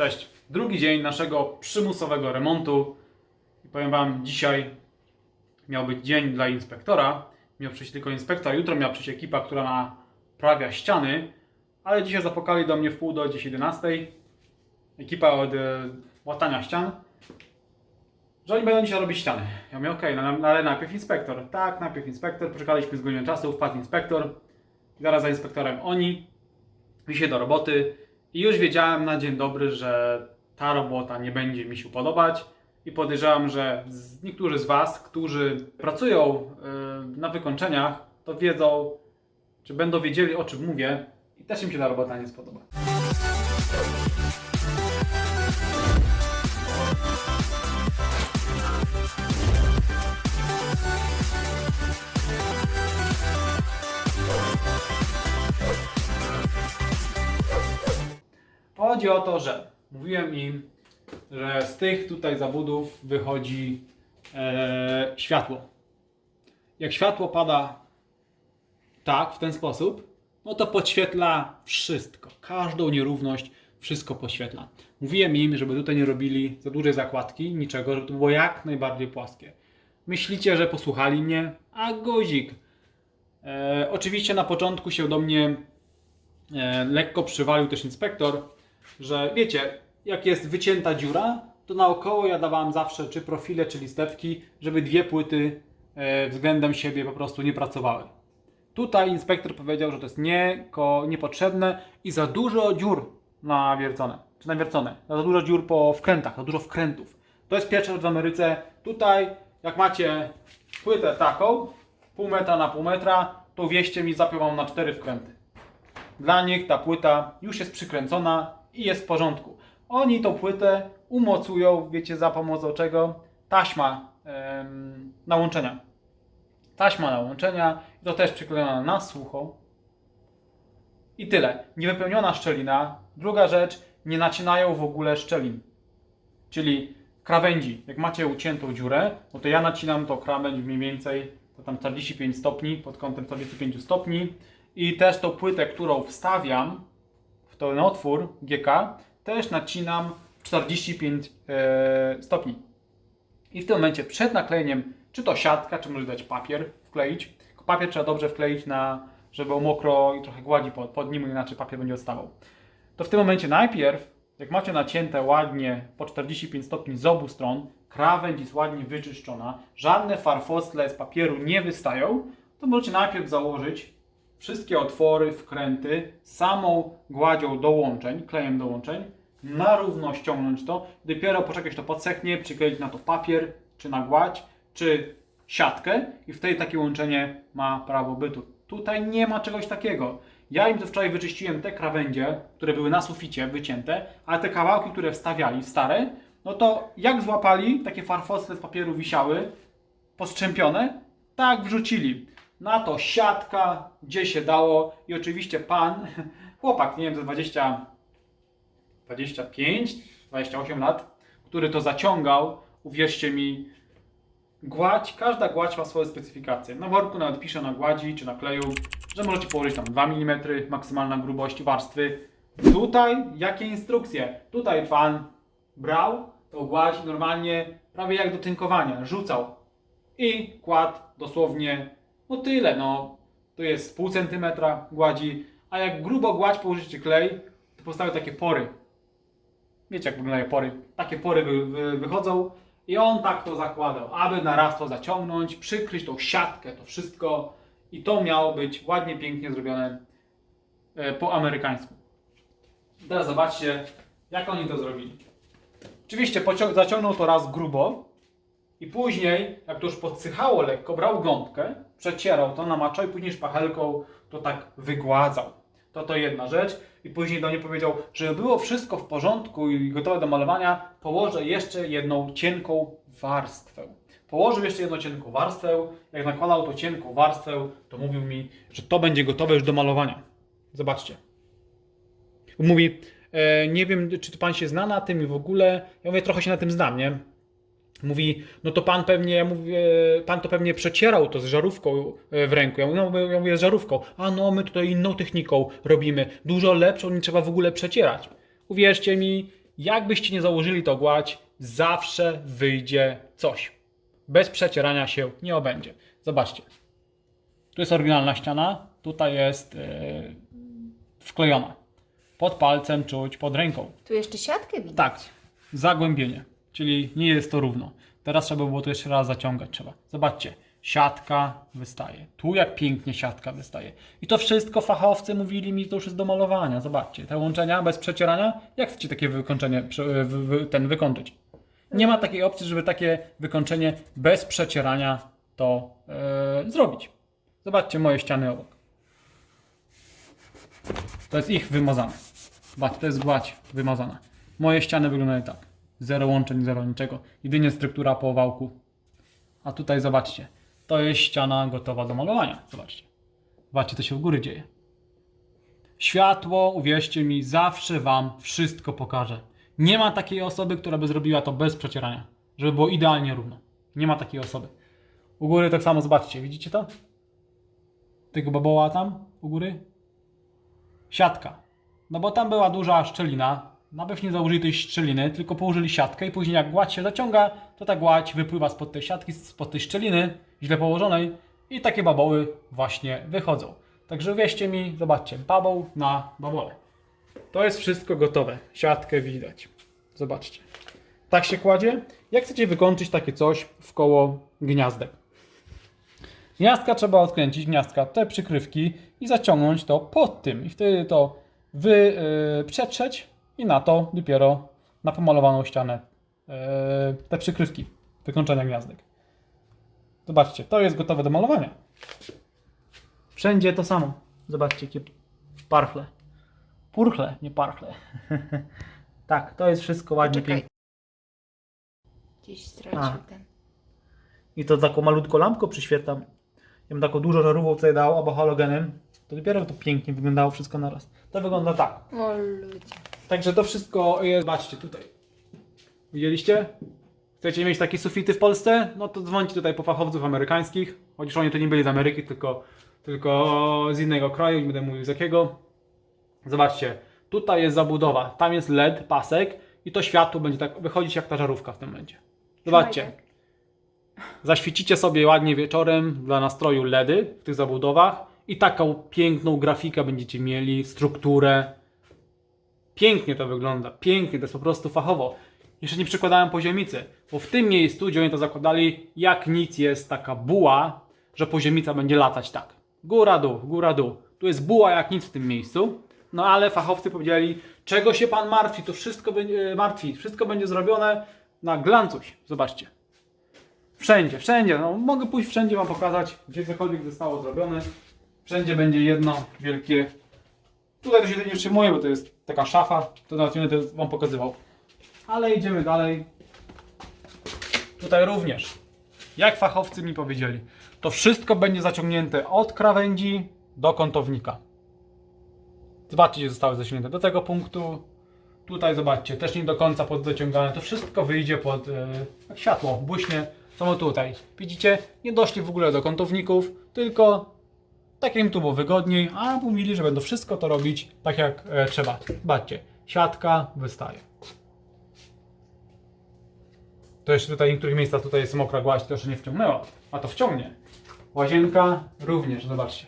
Cześć. Drugi dzień naszego przymusowego remontu. I powiem Wam, dzisiaj miał być dzień dla inspektora. Miał przyjść tylko inspektor, jutro miała przyjść ekipa, która naprawia ściany. Ale dzisiaj zapukali do mnie w pół do 10.11. Ekipa od e, łatania ścian. Że oni będą dzisiaj robić ściany. Ja mówię, okej, no, no, ale najpierw inspektor. Tak, najpierw inspektor. Poczekaliśmy z godziną czasu, wpadł inspektor. I zaraz za inspektorem oni. Mi się do roboty. I już wiedziałem na dzień dobry, że ta robota nie będzie mi się podobać. I podejrzewam, że niektórzy z Was, którzy pracują y, na wykończeniach, to wiedzą, czy będą wiedzieli o czym mówię. I też im się ta robota nie spodoba. Chodzi o to, że mówiłem im, że z tych tutaj zabudów wychodzi e, światło. Jak światło pada tak, w ten sposób, no to podświetla wszystko. Każdą nierówność, wszystko podświetla. Mówiłem im, żeby tutaj nie robili za dużej zakładki, niczego, żeby to było jak najbardziej płaskie. Myślicie, że posłuchali mnie? A guzik. E, oczywiście na początku się do mnie e, lekko przywalił też inspektor, że wiecie, jak jest wycięta dziura, to naokoło ja dawałem zawsze czy profile, czy listewki, żeby dwie płyty e, względem siebie po prostu nie pracowały. Tutaj inspektor powiedział, że to jest nieko, niepotrzebne i za dużo dziur nawiercone, czy nawiercone, za dużo dziur po wkrętach, za dużo wkrętów. To jest pierwsza rzecz w Ameryce. Tutaj, jak macie płytę taką, pół metra na pół metra, to wieście mi zapiął wam na cztery wkręty. Dla nich ta płyta już jest przykręcona i jest w porządku. Oni tą płytę umocują, wiecie za pomocą czego? Taśma em, na łączenia. Taśma na łączenia, to też przyklejona na sucho. I tyle. Niewypełniona szczelina. Druga rzecz, nie nacinają w ogóle szczelin. Czyli krawędzi. Jak macie uciętą dziurę, no to ja nacinam to krawędź mniej więcej to tam 45 stopni, pod kątem 45 stopni. I też tą płytę, którą wstawiam w ten otwór GK, też nacinam 45 e, stopni. I w tym momencie przed naklejeniem, czy to siatka, czy może dać papier wkleić. Papier trzeba dobrze wkleić, na, żeby było mokro i trochę gładzi pod, pod nim, inaczej papier będzie odstawał. To w tym momencie najpierw, jak macie nacięte ładnie po 45 stopni z obu stron, krawędź jest ładnie wyczyszczona, żadne farfostle z papieru nie wystają, to możecie najpierw założyć wszystkie otwory, wkręty, samą gładzią dołączeń, klejem dołączeń, na równo ściągnąć to, dopiero poczekać to podsechnie, przykleić na to papier, czy na gładź, czy siatkę i wtedy takie łączenie ma prawo bytu. Tutaj nie ma czegoś takiego. Ja im to wczoraj wyczyściłem te krawędzie, które były na suficie wycięte, ale te kawałki, które wstawiali, stare, no to jak złapali, takie farfosle z papieru wisiały, postrzępione, tak wrzucili. Na to siatka, gdzie się dało i oczywiście pan, chłopak, nie wiem, ze 20, 25, 28 lat, który to zaciągał, uwierzcie mi, gładź, każda gładź ma swoje specyfikacje. Na worku nawet pisze na gładzi czy na kleju, że możecie położyć tam 2 mm maksymalna grubość warstwy. Tutaj jakie instrukcje? Tutaj pan brał tą gładź normalnie prawie jak do tynkowania, rzucał i kładł dosłownie no tyle, no to jest pół centymetra gładzi, a jak grubo gładź położycie klej, to powstają takie pory. Wiecie jak wyglądają pory? Takie pory wy, wy, wychodzą i on tak to zakładał, aby na raz to zaciągnąć, przykryć tą siatkę, to wszystko i to miało być ładnie, pięknie zrobione e, po amerykańsku. Teraz zobaczcie, jak oni to zrobili. Oczywiście zaciągnął to raz grubo i później, jak to już podsychało lekko, brał gąbkę, przecierał to, namaczał i później szpachelką to tak wygładzał. To to jedna rzecz. I później do mnie powiedział, żeby było wszystko w porządku i gotowe do malowania, położę jeszcze jedną cienką warstwę. Położył jeszcze jedną cienką warstwę. Jak nakładał tą cienką warstwę, to mówił mi, że to będzie gotowe już do malowania. Zobaczcie. Mówi, e, nie wiem, czy to pan się zna na tym i w ogóle. Ja mówię, trochę się na tym znam, nie? Mówi, no to pan pewnie, ja mówię, pan to pewnie przecierał to z żarówką e, w ręku. Ja mówię, no, ja mówię z żarówką. A no, my tutaj inną techniką robimy, dużo lepszą, nie trzeba w ogóle przecierać. Uwierzcie mi, jakbyście nie założyli to gładź, zawsze wyjdzie coś. Bez przecierania się nie obędzie. Zobaczcie. Tu jest oryginalna ściana, tutaj jest yy, wklejona. Pod palcem czuć, pod ręką. Tu jeszcze siatkę widać. Tak, zagłębienie, czyli nie jest to równo. Teraz trzeba było to jeszcze raz zaciągać trzeba. Zobaczcie, siatka wystaje. Tu jak pięknie siatka wystaje. I to wszystko fachowcy mówili mi, to już jest do malowania. Zobaczcie, te łączenia bez przecierania. Jak chcecie takie wykończenie, ten wykończyć? Nie ma takiej opcji, żeby takie wykończenie bez przecierania to e, zrobić. Zobaczcie moje ściany obok. To jest ich wymazane. Zobaczcie, to jest gładź wymazana. Moje ściany wyglądają tak. Zero łączeń, zero niczego. Jedynie struktura po wałku. A tutaj zobaczcie. To jest ściana gotowa do malowania. Zobaczcie. Zobaczcie, co się u góry dzieje. Światło, uwierzcie mi, zawsze Wam wszystko pokaże. Nie ma takiej osoby, która by zrobiła to bez przecierania. Żeby było idealnie równo. Nie ma takiej osoby. U góry tak samo, zobaczcie. Widzicie to? Tego baboła tam u góry? Siatka. No bo tam była duża szczelina. Najpierw nie założyli tej szczeliny, tylko położyli siatkę i później jak gładź się zaciąga, to ta gładź wypływa spod tej siatki, spod tej szczeliny, źle położonej i takie baboły właśnie wychodzą. Także wierzcie mi, zobaczcie, baboł na babole. To jest wszystko gotowe. Siatkę widać. Zobaczcie. Tak się kładzie. Jak chcecie wykończyć takie coś w koło gniazdek? Gniazdka trzeba odkręcić, gniazdka, te przykrywki i zaciągnąć to pod tym. I wtedy to wy, yy, przetrzeć i na to dopiero na pomalowaną ścianę yy, te przykrywki wykończenia gniazdek. Zobaczcie, to jest gotowe do malowania. Wszędzie to samo. Zobaczcie, jakie parchle. Purchle, nie parchle. tak, to jest wszystko ładnie, pięknie. Gdzieś stracił A. ten. I to taką malutką lampką przyświetlam. Ja bym taką dużo żarówką tutaj dał, albo halogenem. To dopiero to pięknie wyglądało wszystko naraz. To wygląda tak. O ludzie. Także to wszystko jest. Zobaczcie tutaj. Widzieliście? Chcecie mieć takie sufity w Polsce? No to dzwońcie tutaj po fachowców amerykańskich. Chociaż oni to nie byli z Ameryki, tylko, tylko z innego kraju, nie będę mówił z jakiego. Zobaczcie, tutaj jest zabudowa, tam jest LED, pasek i to światło będzie tak wychodzić jak ta żarówka w tym momencie. Zobaczcie. Zaświecicie sobie ładnie wieczorem dla nastroju LEDy w tych zabudowach i taką piękną grafikę będziecie mieli, strukturę. Pięknie to wygląda, pięknie, to jest po prostu fachowo. Jeszcze nie przykładałem poziomicy, bo w tym miejscu, gdzie oni to zakładali, jak nic jest taka buła, że poziomica będzie latać tak. Góra, dół, góra, dół. Tu jest buła jak nic w tym miejscu. No ale fachowcy powiedzieli, czego się pan martwi, to wszystko będzie, martwi, wszystko będzie zrobione na glancuś. Zobaczcie. Wszędzie, wszędzie. No, mogę pójść wszędzie wam pokazać, gdzie cokolwiek zostało zrobione. Wszędzie będzie jedno wielkie. Tutaj to się nie wstrzymuje, bo to jest taka szafa. To nawet nie będę wam pokazywał. Ale idziemy dalej. Tutaj również. Jak fachowcy mi powiedzieli, to wszystko będzie zaciągnięte od krawędzi do kątownika. Zobaczcie, zostały zaciągnięte do tego punktu. Tutaj zobaczcie, też nie do końca poddociągane. To wszystko wyjdzie pod jak światło, błyśnie. Samo tutaj. Widzicie, nie doszli w ogóle do kątowników, tylko tak im tu było wygodniej, a mówili, że będą wszystko to robić tak jak e, trzeba. Zobaczcie, siatka wystaje. To jeszcze tutaj w niektórych miejscach tutaj jest mokra gładź, to jeszcze nie wciągnęła, a to wciągnie. Łazienka również, zobaczcie.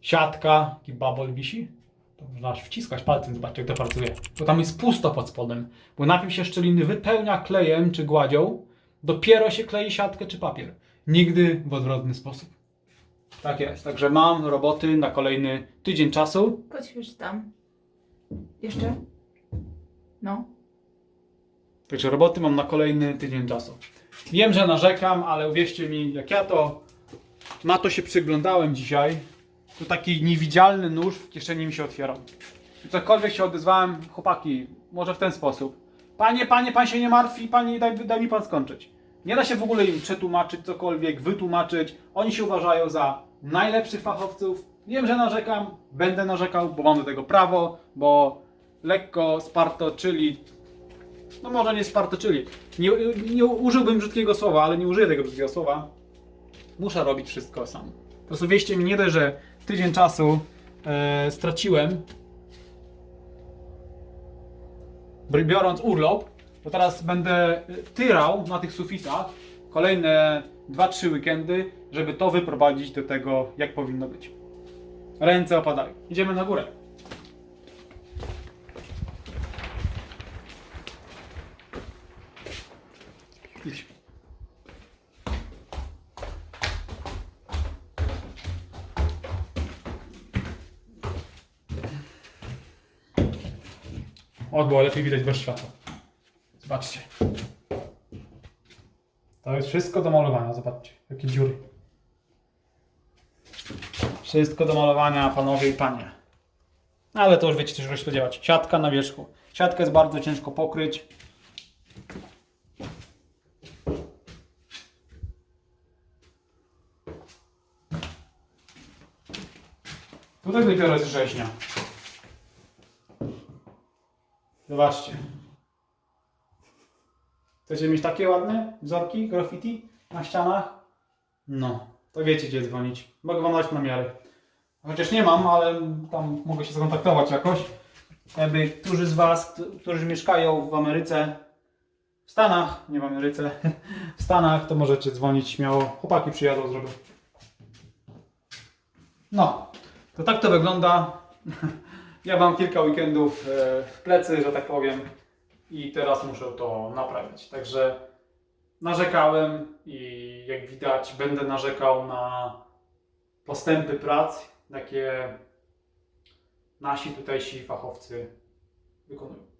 Siatka, taki babol wisi. To można aż wciskać palcem, zobaczcie jak to pracuje. Bo tam jest pusto pod spodem. Bo najpierw się szczeliny wypełnia klejem czy gładzią, dopiero się klei siatkę czy papier. Nigdy w odwrotny sposób. Tak jest. Także mam roboty na kolejny tydzień czasu. Podświeć tam. Jeszcze? No. Także roboty mam na kolejny tydzień czasu. Wiem, że narzekam, ale uwierzcie mi, jak ja to na to się przyglądałem dzisiaj, to taki niewidzialny nóż w kieszeni mi się otwierał. Cokolwiek się odezwałem, chłopaki, może w ten sposób. Panie, panie, pan się nie martwi, panie, daj, daj mi pan skończyć. Nie da się w ogóle im przetłumaczyć cokolwiek, wytłumaczyć. Oni się uważają za najlepszych fachowców. Wiem, że narzekam, będę narzekał, bo mam do tego prawo, bo lekko spartoczyli no może nie spartoczyli. Nie, nie użyłbym brzydkiego słowa, ale nie użyję tego brzydkiego słowa. Muszę robić wszystko sam. Po prostu wieście mi nie dość, że tydzień czasu e, straciłem. biorąc urlop, to teraz będę tyrał na tych sufitach kolejne 2-3 weekendy, żeby to wyprowadzić do tego, jak powinno być. Ręce opadają. Idziemy na górę. Idź. O, było lepiej widać bez światła. Zobaczcie. To jest wszystko do malowania, zobaczcie, jakie dziury. Wszystko do malowania, panowie i panie. Ale to już wiecie, czego się spodziewać. Siatka na wierzchu. Siatkę jest bardzo ciężko pokryć. Tutaj dopiero jest rzeźnia. Zobaczcie. Chcecie mieć takie ładne wzorki, graffiti na ścianach? No, to wiecie gdzie dzwonić. Mogę wam dać namiary. Chociaż nie mam, ale tam mogę się skontaktować jakoś. Jakby którzy z was, którzy mieszkają w Ameryce, w Stanach, nie w Ameryce, w Stanach, to możecie dzwonić śmiało. Chłopaki przyjadą, zrobią. No, to tak to wygląda. Ja mam kilka weekendów e, w plecy, że tak powiem, i teraz muszę to naprawić. Także narzekałem i jak widać, będę narzekał na postępy prac, jakie nasi tutejsi fachowcy wykonują.